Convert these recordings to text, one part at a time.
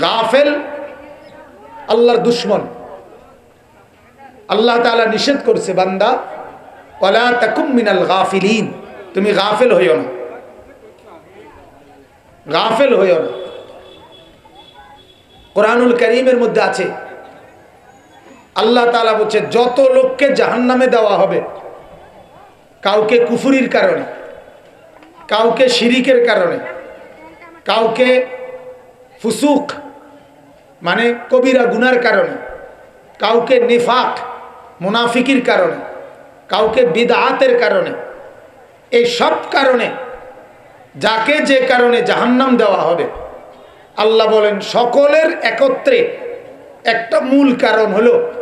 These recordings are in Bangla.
গাফেল, আল্লাহর দুশ্মন। আল্লাহ তাআলা নিষেধ করছে, বান্দা, ওয়ালা তাকুম মিনাল গাফিলিন। তুমি গাফেল হইও না। গাফেল হইও না। কোরআনুল করিমের মধ্যে আছে, আল্লাহ তাআলা বলছে, যত লোককে জাহান্নামে দেওয়া হবে, কাউকে কুফুরির কারণে, কাউকে শিরিকের কারণে, কাউকে ফুসুক মানে কবিরা গুনার কারণে, কাউকে নিফাক, মুনাফিকির কারণে, কাউকে বিদাতের কারণে, এই সব কারণে, যাকে যে কারণে জাহান্নাম দেওয়া হবে, আল্লাহ বলেন সকলের একত্রে একটা মূল কারণ হলো,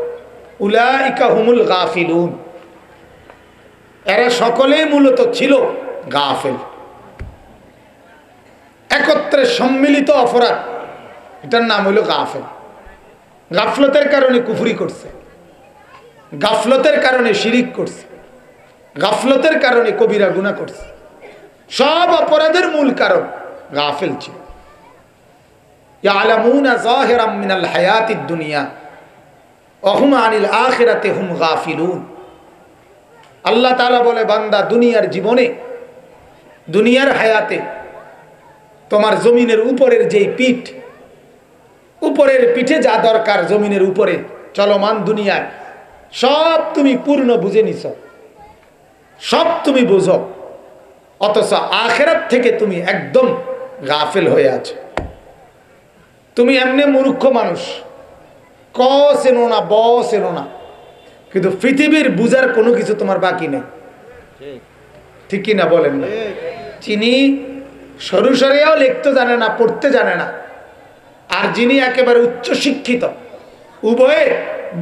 উলাইকা হুমুল গাফিলুন। এরা সকলেই মূলত ছিল গাফেল। একত্রে সম্মিলিত অপরাধ। এটার নাম হলো গাফেল। গাফলতের কারণে কুফরি করছে। গাফলতের কারণে শিরিক করছে। গাফলতের কারণে কবিরা গুণা করছে। সব অপরাধের মূল কারণ গাফেল ছিল। বলে দুনিয়ার জীবনে, দুনিয়ার হায়াতে তোমার জমিনের উপরের যেই পিঠ উপরের পিঠে যা দরকার জমিনের উপরে চলমান দুনিয়ায় সব তুমি পূর্ণ বুঝে নিছ। সব তুমি বুঝো। অথচ আখেরাত থেকে তুমি একদম গাফেল হয়ে আছো। তুমি এমনি মূর্খ মানুষ। ক চেনো না ব চেনো না। কিন্তু পৃথিবীর বুঝার কোনো কিছু তোমার বাকি নেই। ঠিক কি না বলেন না? চিনি সরু সরেও লিখতে জানে না পড়তে জানে না। আর যিনি একেবারে উচ্চ শিক্ষিত উভয়ে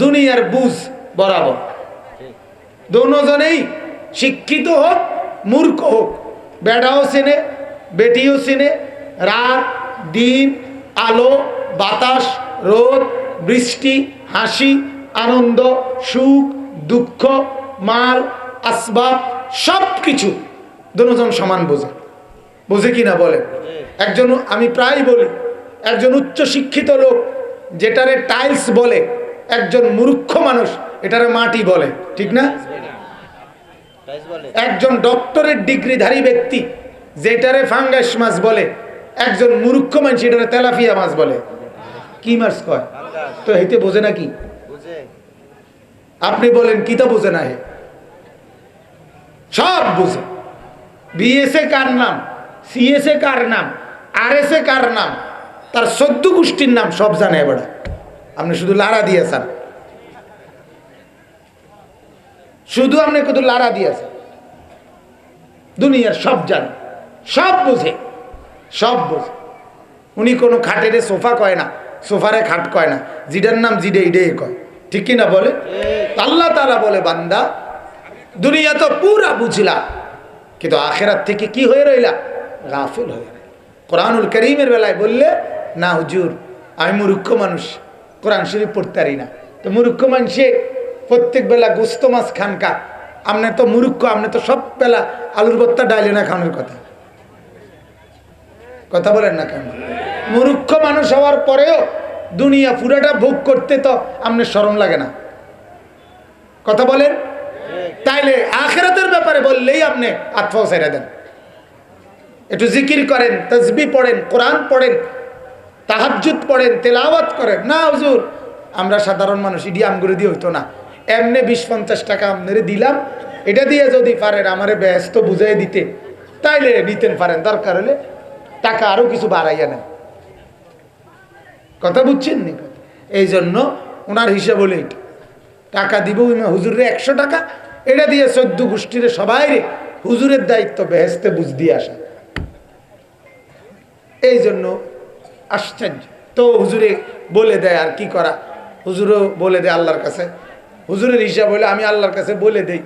দুনিয়ার বুঝ বরাবর। দোনোজনেই শিক্ষিত হোক মূর্খ হোক বেড়াও চেনে বেটিও চেনে রাত দিন আলো বাতাস রোদ বৃষ্টি হাসি আনন্দ সুখ দুঃখ মাল আসবাব সব কিছু দুজন সমান বোঝে। বোঝে কি না বলে একজন আমি প্রায় বলি একজন উচ্চ শিক্ষিত লোক যেটারে টাইলস বলে, একজন মূর্খ মানুষ এটারে মাটি বলে, ঠিক না? একজন ডক্টরের ডিগ্রিধারী ব্যক্তি যেটারে ফাঙ্গাস মাছ বলে, একজন মূর্খ মানুষ এটারে তেলাফিয়া মাছ বলে। কি মাছ কয়? তো হেতে বোঝে না কি? আপনি বলেন, কি তা বোঝে না হে? সব বুঝে। বিএসএ কার নাম? সিএসএ কার নাম? আরএসএ কার নাম? তার সদ্য গোষ্ঠীর নাম সব জানে এবার। আপনি শুধু লারা দিয়েছেন শুধু আপনি শুধু লারা দিয়েছেন দুনিয়ার সব জানে সব বুঝে সব বুঝে। উনি কোনো খাটেরে সোফা কয় না সোফারে খাট কয় না জিডার নাম জিডে ইডে কয়। ঠিক কি না বলে? আল্লাহ তালা বলে বান্দা দুনিয়া তো পুরা বুঝলা কিন্তু আখেরাত থেকে কি হয়ে রইলা? গাফিল হয়ে রইলা কোরআনুল করিমের বেলায় বললে না হুজুর, আমি মূর্খ মানুষ, কোরআন শরীফ পড়তে পারি না। তো মূর্খ মানুষে প্রত্যেক বেলা গোস্ত মাছ খানকা আপনি তো মূর্খ আপনি তো সব বেলা আলুর ভর্তা ডাইলে না খাওয়ানোর কথা। কথা বলেন না কেন? মূর্খ মানুষ হওয়ার পরেও দুনিয়া পুরাটা ভোগ করতে তো আপনার স্মরণ লাগে না। কথা বলেন? তাইলে আখেরাতের ব্যাপারে বললেই আপনি আত্মাও ছেড়ে দেন। একটু জিকির করেন তসবি পড়েন, কোরআন পড়েন তাহাজুদ পড়েন, তেলাওয়াত করেন। না, হুজুর, আমরা সাধারণ মানুষ, ইডি আমগুলো দিয়ে হইতো না। এমনি বিশ পঞ্চাশ টাকা আপনারে দিলাম, এটা দিয়ে যদি পারেন, আমারে ব্যস্ত বুঝাই দিতে, তাইলে নিতেন পারেন, দরকার হলে টাকা আরও কিছু বাড়াইয়া নেন। কথা বুঝছেন নি? এই জন্য ওনার হিসাব হলে টাকা দিব হুজুরের একশো টাকা, এটা দিয়ে চোদ্দ গোষ্ঠীর সবাই হুজুরের দায়িত্ব বেহেস্তে বুঝ দিয়ে আসা। এই জন্য আশ্চর্য। তো হুজুরে বলে দেয় আর কি করা? হুজুরও বলে দেয় আল্লাহর কাছে। হুজুরের হিসাব হলে আমি আল্লাহর কাছে বলে দেই।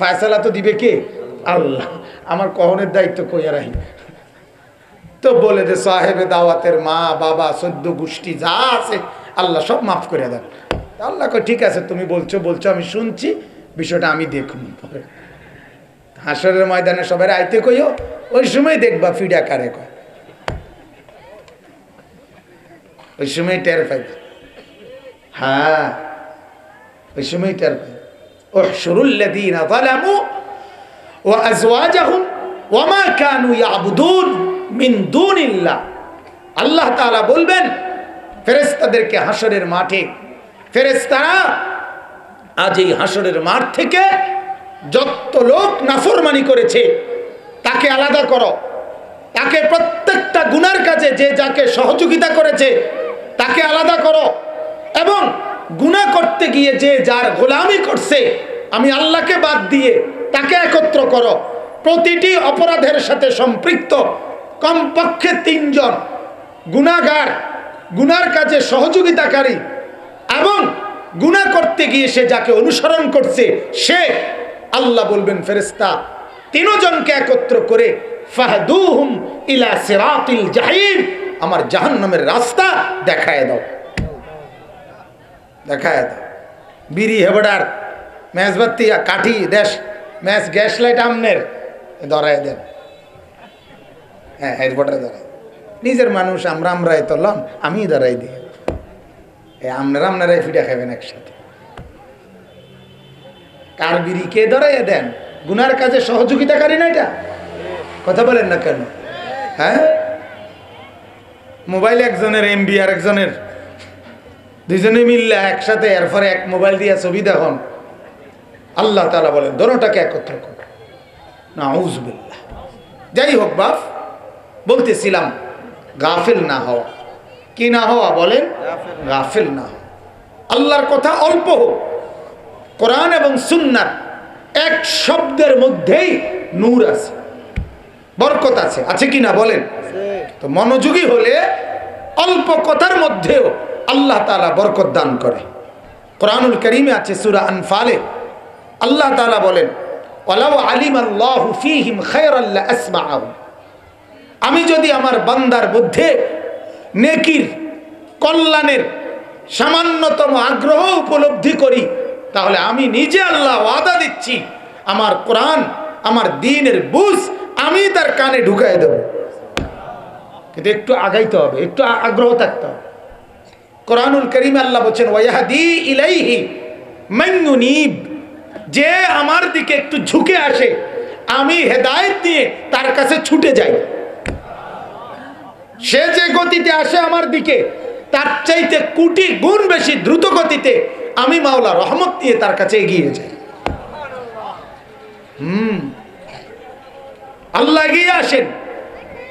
ফায়সালা তো দিবে কে? আল্লাহ, আমার কহনের দায়িত্ব কইয়া রাখি তো বলে দে সাহেবে দাওয়াতের মা, বাবা, সদ্য গোষ্ঠী যা আছে, আল্লাহ সব মাফ করে দেন। আল্লাহ কয়, ঠিক আছে, তুমি বলছো বলছো, আমি শুনছি, বিষয়টা আমি দেখুন পরে। হাসরের ময়দানে সবাই আইতে কইও, ওই সময় দেখবা ফিডা কারে কয়। ওই সময় টের পাইবে হ্যাঁ ওই সময় টের পাইবে احشروا الذين ظلموا وازواجهم وما كانوا يعبدون من دون الله আল্লাহ তাআলা বলবেন ফেরেশতাদেরকে হাসরের মাঠে ফেরেশতারা আজ এই হাসরের মাঠ থেকে যত লোক নাফরমানি করেছে তাকে আলাদা করো তাকে প্রত্যেকটা গুনার কাজে যে যাকে সহযোগিতা করেছে তাকে আলাদা করো। এবং গুনাহ করতে গিয়ে যে যার গোলামি করছে, আমি আল্লাহকে বাদ দিয়ে তাকে একত্র করো। প্রতিটি অপরাধের সাথে সম্পৃক্ত কমপক্ষে তিনজন গুনাগার গুনার কাজে সহযোগিতাকারী এবং গুনাহ করতে গিয়ে সে যাকে অনুসরণ করছে, সে আল্লাহ বলবেন ফেরেস্তা তিনজনকে একত্র করে ফাহদুহুম ইলা সিরাতিল জাহিম। আমার জাহান নামের রাস্তা দেখায় দাও। দেখায় দাও। বিড়ি, হেবড়ার, ম্যাচ বাত্তি কাঠি, দেশ, ম্যাচ গ্যাস লাইট আমনের, ধরায় দেন। হ্যাঁ হেডবটারে ধরায় নিজের মানুষ, আমরা, আমরাই তোলাম আমি ধরাই দিই। এই আপনারা আপনারাই ফিটা খাবেন একসাথে। কার বিড়ি কে ধরাইয়া দেন? গুনার কাজে সহযোগিতাকারী না এটা? কথা বলেন না কেন? হ্যাঁ? মোবাইল একজনের এমবি আর একজনের। দুজনে মিললে একসাথে এরপরে এক মোবাইল দিয়ে ছবি দেখুন। আল্লাহ তালা বলেন, দোনোটাকে একত্র করো। না উজবিল্লাহ যাই হোক বাপ, বলতেছিলাম, গাফিল না হওয়া। কি না হওয়া বলেন? গাফিল না হওয়া। আল্লাহর কথা অল্প হোক। কোরআন এবং সুন্নার এক শব্দের মধ্যেই নূর আছে, বরকত আছে। আছে কি না বলেন? তো মনোযোগী হলে অল্প কথার মধ্যেও আল্লাহ তালা বরকত দান করে। কোরআনুল করিমে আছে সুরা আনফালে। আল্লাহ তালা বলেন আমি যদি আমার বান্দার মধ্যে নেকির, কল্যাণের সামান্যতম আগ্রহ উপলব্ধি করি, তাহলে আমি নিজে আল্লাহ ওয়াদা দিচ্ছি, আমার কোরআন, আমার দিনের বুঝ আমি তার কানে ঢুকাই দেব। কিন্তু একটু আগাইতে হবে, একটু আগ্রহ থাকতে হবে। কোরআনুল করিম আল্লাহ বলছেন ওয়াহাদি ইলাইহি মাইনুনিব যে আমার দিকে একটু ঝুঁকে আসে, আমি হেদায়েত দিয়ে তার কাছে ছুটে যাই। সে যে গতিতে আসে আমার দিকে, তার চাইতে কোটি গুণ বেশি দ্রুত গতিতে আমি মাওলা রহমত দিয়ে তার কাছে এগিয়ে যাই। হুম। আল্লাহ এগিয়ে আসেন।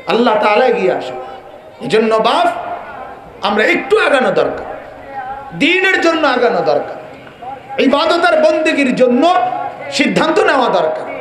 আল্লাহ তালা এগিয়ে আসে। এই জন্য বাপ, আমরা একটু আগানো দরকার। দিনের জন্য আগানো দরকার। এই বাদতার বন্দেগীর জন্য সিদ্ধান্ত নেওয়া দরকার।